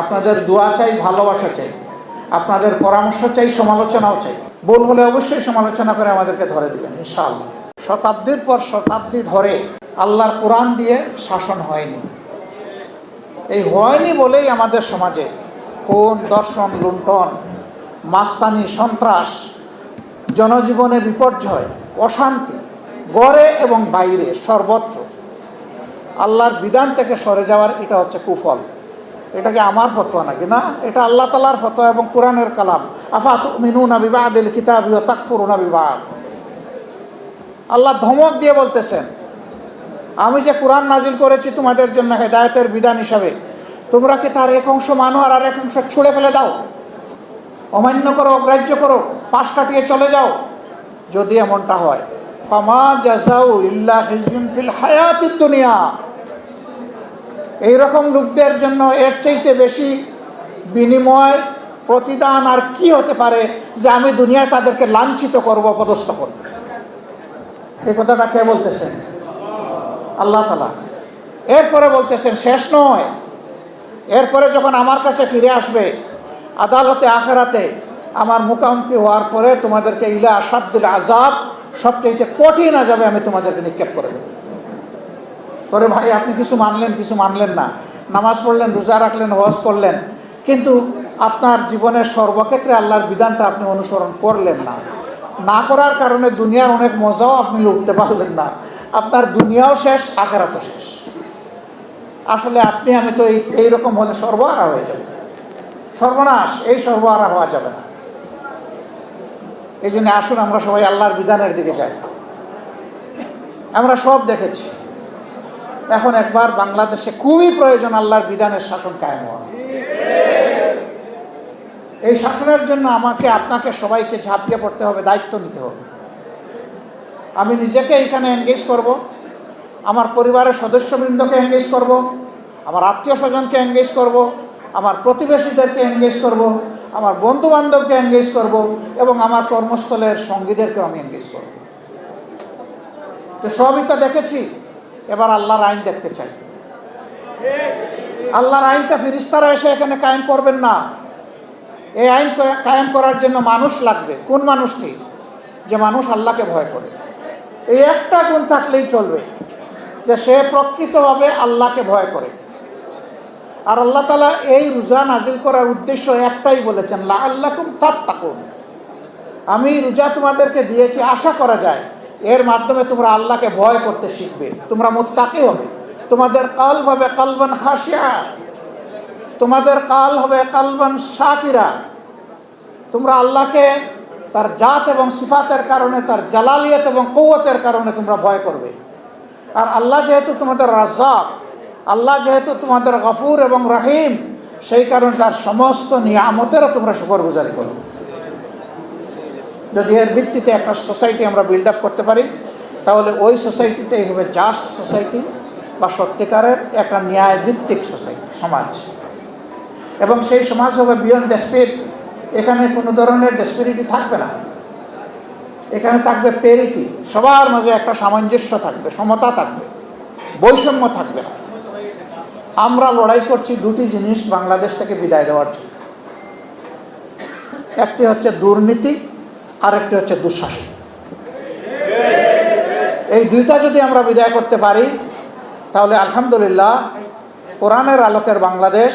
আপনাদের দোয়া চাই, ভালোবাসা চাই, আপনাদের পরামর্শ চাই, সমালোচনাও চাই। ভুল হলে অবশ্যই সমালোচনা করে আমাদেরকে ধরে দিবেন, ইনশাআল্লাহ। শতাব্দীর পর শতাব্দী ধরে আল্লাহর কোরআন দিয়ে শাসন হয়নি। এই হয়নি বলেই আমাদের সমাজে কোন দর্শন, লুণ্ঠন, মাস্তানি, সন্ত্রাস, জনজীবনে বিপর্যয়, অশান্তি, গড়ে এবং বাইরে সর্বত্র আল্লাহর বিধান থেকে সরে যাওয়ার এটা হচ্ছে কুফল। এটাকে আমার ফতোয়া নাকি? না, এটা আল্লাহ তালার ফতোয়া এবং কোরআনের কালাম। আফাত মিনুনা বিবাদিল কিতাব তাকফুরুনা বিবাদ। আল্লাহ ধমক দিয়ে বলতেছেন, আমি যে কোরআন নাজিল করেছি তোমাদের জন্য হেদায়তের বিধান হিসাবে, তোমরা কি তার এক অংশ মানো আর এক অংশ ছুঁড়ে ফেলে দাও? অমান্য করো, অগ্রাহ্য করো, পাশ কাটিয়ে চলে যাও। যদি এমনটা হয়, ফামা জাজাউ ইল্লা ফিল হায়াতিদ দুনিয়া। এইরকম লোকদের জন্য এর চাইতে বেশি বিনিময়, প্রতিদান আর কি হতে পারে যে আমি দুনিয়ায় তাদেরকে লাঞ্ছিত করব পদস্থ করব? এই কথাটা কে বলতেছেন? আল্লাহ তালা এরপরে বলতেছেন, শেষ নয়। এরপরে যখন আমার কাছে ফিরে আসবে, আদালতে, আখেরাতে আমার মুখামুখি হওয়ার পরে তোমাদেরকে ইলা আসাদুল আজাব সবচেয়ে কঠিন আজাবে আমি তোমাদেরকে নিক্ষেপ করে দেবো। করে ভাই, আপনি কিছু মানলেন কিছু মানলেন না। নামাজ পড়লেন, রোজা রাখলেন, হজ করলেন। কিন্তু আপনার জীবনের সর্বক্ষেত্রে আল্লাহর বিধানটা আপনি অনুসরণ করলেন না। না করার কারণে দুনিয়ার অনেক মজাও আপনি লুটতে পারলেন না। আপনার দুনিয়াও শেষ, আখেরাতও শেষ। আসলে আপনি, আমি তো এই এইরকম হলে সর্বহারা হয়ে যাবে। সর্বনাশ, এই সর্বহারা হওয়া যাবে না। এই জন্য আসুন, আমরা সবাই আল্লাহর বিধানের দিকে যাই। আমরা সব দেখেছি। এখন একবার বাংলাদেশে খুবই প্রয়োজন আল্লাহর বিধানের শাসন কায়েম হওয়া। এই শাসনের জন্য আমাকে, আপনাকে সবাইকে ঝাঁপিয়ে পড়তে হবে, দায়িত্ব নিতে হবে। আমি নিজেকে এখানে এনগেজ করব, আমার পরিবারের সদস্যবৃন্দকে এনগেজ করব, আমার আত্মীয় স্বজনকে এনগেজ করব, আমার প্রতিবেশীদেরকে এনগেজ করব, আমার বন্ধু বান্ধবকে এনগেজ করব এবং আমার কর্মস্থলের সঙ্গীদেরকেও আমি এনগেজ করব। তো সবই তো দেখেছি। এবার আল্লাহর আইন দেখতে চাই। আল্লাহর আইনটা ফিরিস্তারা এসে এখানে কায়েম করবেন না। এই আইন কায়েম করার জন্য মানুষ লাগবে। কোন মানুষটি? যে মানুষ আল্লাহকে ভয় করে। এই একটা গুণ থাকলেই চলবে যে সে প্রকৃতভাবে আল্লাহকে ভয় করে। আর আল্লাহ তালা এই রোজা নাজিল করার উদ্দেশ্য একটাই বলেছেন লা আল্লাকুম তাক তাকুন আমি রোজা তোমাদেরকে দিয়েছি, আশা করা যায়। এর মাধ্যমে তোমরা আল্লাহকে ভয় করতে শিখবে। তোমরা মোত্তাকি হবে। তোমাদের কাল হবে কালবান খাসিয়া তোমাদের কাল হবে কালবান শাকিরা। তোমরা আল্লাহকে তার জাত এবং সিফাতের কারণে, তার জালালিয়ত এবং কৌয়তের কারণে তোমরা ভয় করবে। আর আল্লাহ যেহেতু তোমাদের রাজাক আল্লাহ যেহেতু তোমাদের গফুর এবং রাহিম, সেই কারণে তার সমস্ত নিয়ামতেরও তোমরা শুকর গুজারি করবে। যদি এর ভিত্তিতে একটা সোসাইটি আমরা বিল্ড আপ করতে পারি, তাহলে ওই সোসাইটিতেই হবে জাস্ট সোসাইটি বা সত্যিকারের একটা ন্যায় ভিত্তিক সোসাইটি, সমাজ। এবং সেই সমাজ হবে বিয়ন্ড ডেসপিরিটি এখানে কোনো ধরনের ডেসপিরিটি থাকবে না। এখানে থাকবে পেরিটি সবার মাঝে একটা সামঞ্জস্য থাকবে, সমতা থাকবে, বৈষম্য থাকবে না। আমরা লড়াই করছি দুটি জিনিস বাংলাদেশ থেকে বিদায় দেওয়ার জন্য। একটি হচ্ছে দুর্নীতি আরেকটি হচ্ছে দুঃশাসন। এই দুইটা যদি আমরা বিদায় করতে পারি, তাহলে আলহামদুলিল্লাহ কোরআনের আলোকের বাংলাদেশ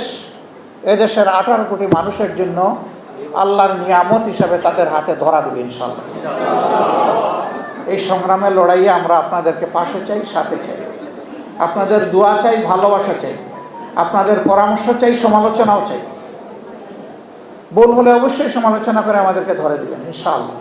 এদেশের আঠারো কোটি মানুষের জন্য আল্লাহর নিয়ামত হিসাবে তাদের হাতে ধরা দেবে ইনশাল্লাহ এই সংগ্রামের লড়াইয়ে আমরা আপনাদেরকে পাশে চাই, সাথে চাই। আপনাদের দোয়া চাই, ভালোবাসা চাই। আপনাদের পরামর্শ চাই, সমালোচনাও চাই। ভুল হলে অবশ্যই সমালোচনা করে আমাদেরকে ধরে দেবেন, ইনশাআল্লাহ।